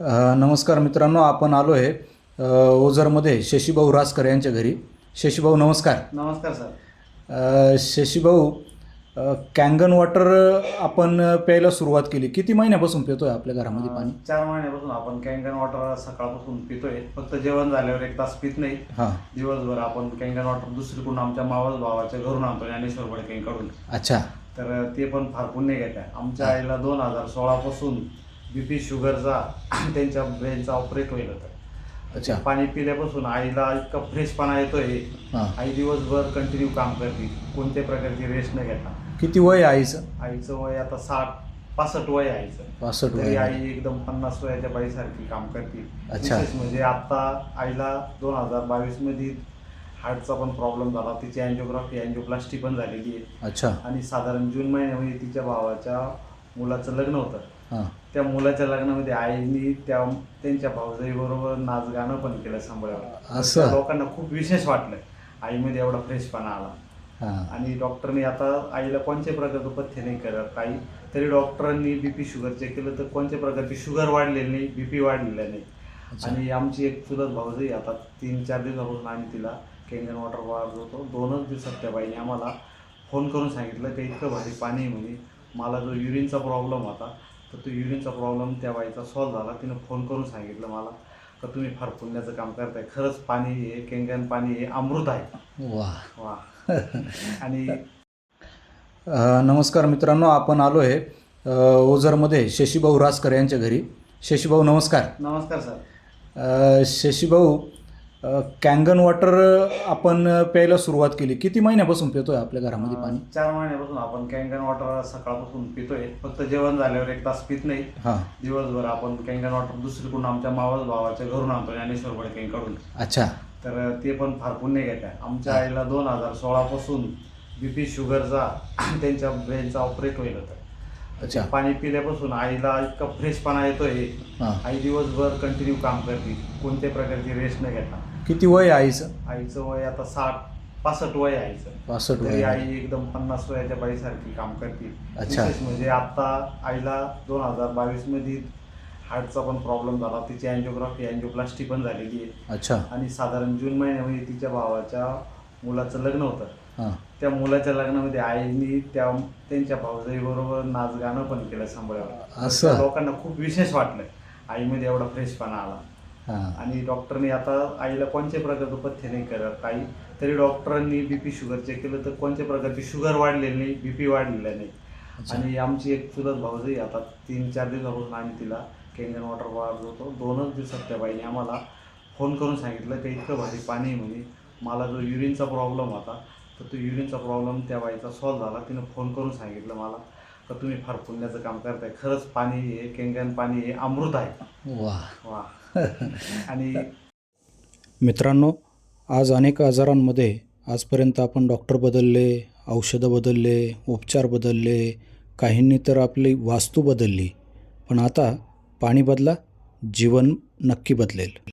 नमस्कार मित्रांनो आपण आलो आहे ओझरमध्ये शशीभाऊ रासकर यांच्या घरी. शशीभाऊ नमस्कार. नमस्कार सर. शशीभाऊ कॅंगन वॉटर आपण प्यायला सुरुवात केली. किती महिन्यापासून पितोय आपल्या घरामध्ये पाणी? चार महिन्यापासून आपण कॅंगन वॉटर सकाळपासून पितोय. फक्त जेवण झाल्यावर एक तास पित नाही. हां. दिवसभर आपण कॅंगन वॉटर दुसरीकडून आमच्या मावस भावाच्या घरून आणतो ज्ञानेश्वर बडकेंकडून अच्छा. तर ते पण फार पुण्य घेत आहे आमच्या आईला दोन हजार सोळापासून बी पी शुगरचा त्यांच्या ब्रेनचा ऑपरेट होईल होतं अच्छा. पाणी पिल्यापासून आईला इतका फ्रेशपणा येतोय. हां. आई दिवसभर कंटिन्यू काम करते. कोणत्या प्रकारची रेस्ट न घेता. किती वय आहे आईचं? आईचं वय आता साठ पासष्ट वय आहे आईचं. पासष्ट तरी वय आई एकदम पन्नास वयाच्या बाईसारखी काम करते. अच्छा. विशेष म्हणजे आता आईला दोन हजार बावीसमध्ये हार्टचा पण प्रॉब्लेम झाला. तिची अँजिओग्राफी अँजिओप्लास्टी पण झालेली आहे. अच्छा. आणि साधारण जून महिन्यामध्ये तिच्या भावाच्या मुलाचं लग्न होतं. हां. त्या मुलाच्या लग्नामध्ये आईनी त्या त्यांच्या भाऊजाईबरोबर नाच गाणं पण केलं सांभाळावं असं? लोकांना खूप विशेष वाटलं. आईमध्ये एवढा फ्रेशपणा आला. हां. आणि डॉक्टरनी आता आईला कोणत्या प्रकारचं पथ्य नाही करत. काही तरी डॉक्टरांनी बीपी शुगर चेक केलं तर कोणत्या प्रकारची शुगर वाढलेली नाही बीपी वाढलेला नाही. आणि आमची एक चुलत भाऊजही आता तीन चार दिवसापासून आम्ही तिला केंगन वॉटर वाढत होतो दोनच दिवसात त्या बाईने आम्हाला फोन करून सांगितलं की इतकं भारी पाणी आहे म्हणे. मला जो युरिनचा प्रॉब्लेम होता तर तो युरिनचा प्रॉब्लेम त्या बाईचा सॉल्व्ह झाला. तिनं फोन करून सांगितलं मला का तुम्ही फार पुण्याचं काम करताय. खरंच पाणी हे केंगन पाणी हे अमृत आहे. वा. वा. आणि नमस्कार मित्रांनो आपण आलो आहे ओझरमध्ये शशीभाऊ रासकर यांच्या घरी. शशीभाऊ नमस्कार. नमस्कार सर. शशीभाऊ कॅंगन वॉटर आपण प्यायला सुरुवात केली. किती महिन्यापासून पितोय आपल्या घरामध्ये पाणी? चार महिन्यापासून आपण कॅंगन वॉटर सकाळपासून पितोय. फक्त जेवण झाल्यावर एक तास पित नाही. हां. दिवसभर आपण कॅंगन वॉटर दुसरीकडून आमच्या मावस भावाच्या घरून आणतो ज्ञानेश्वर बडकेंकडून अच्छा. तर ते पण फार पुण्य घेत आहे आमच्या आईला दोन हजार सोळापासून बी पी शुगरचा त्यांच्या ब्रेनचा ऑपरेट होईल होतं. अच्छा. पाणी पिल्यापासून आईला इतका फ्रेशपणा येतोय. आई दिवसभर कंटिन्यू काम करते. कोणत्या प्रकारची रेस्ट न घेता. किती वय आहे आईचं? आईचं वय आता साठ पासष्ट वय आहे आईचं. पासष्ट तरी वय आहे. आई एकदम पन्नास वयाच्या बाईसारखी काम करते. अच्छा. विशेष म्हणजे आता आईला दोन हजार बावीसमध्ये हार्टचा पण प्रॉब्लेम झाला. तिची अँजिओग्राफी अँजिओप्लास्टी पण झालेली आहे. अच्छा. आणि साधारण जून महिन्यामध्ये तिच्या भावाच्या मुलाचं लग्न होतं. हां. त्या मुलाच्या लग्नामध्ये आईनी त्या त्यांच्या भाऊजाईबरोबर नाच गाणं पण केलं असं? त्या लोकांना खूप विशेष वाटलं. आईमध्ये एवढा फ्रेशपणा आला. आणि डॉक्टरनी आता आईला कोणत्या प्रकारचं पथ्य नाही करत. काही तरी डॉक्टरांनी बीपी शुगर चेक केलं तर कोणत्या प्रकारची शुगर वाढलेली नाही बीपी वाढलेला नाही. आणि आमची एक चुलत भाऊजही आता तीन चार दिवसापासून आम्ही तिला केंगन वॉटर वाढत होतो. दोनच दिवसात त्या बाईने आम्हाला फोन करून सांगितलं की इतकं भारी पाणी म्हणे. मला जो युरिनचा प्रॉब्लेम होता तर तो युरिनचा प्रॉब्लेम त्या बाईचा सॉल्व्ह झाला. तिनं फोन करून सांगितलं मला. का तुम्ही फार पुण्याचं काम करताय. खरंच पाणी हे केंगन पाणी हे अमृत आहे. वा. वा. आणि मित्रांनो आज अनेक आजारांमध्ये आजपर्यंत आपण डॉक्टर बदलले औषधं बदलले उपचार बदलले काहींनी तर आपली वास्तू बदलली. पण आता पाणी बदला जीवन नक्की बदलेल.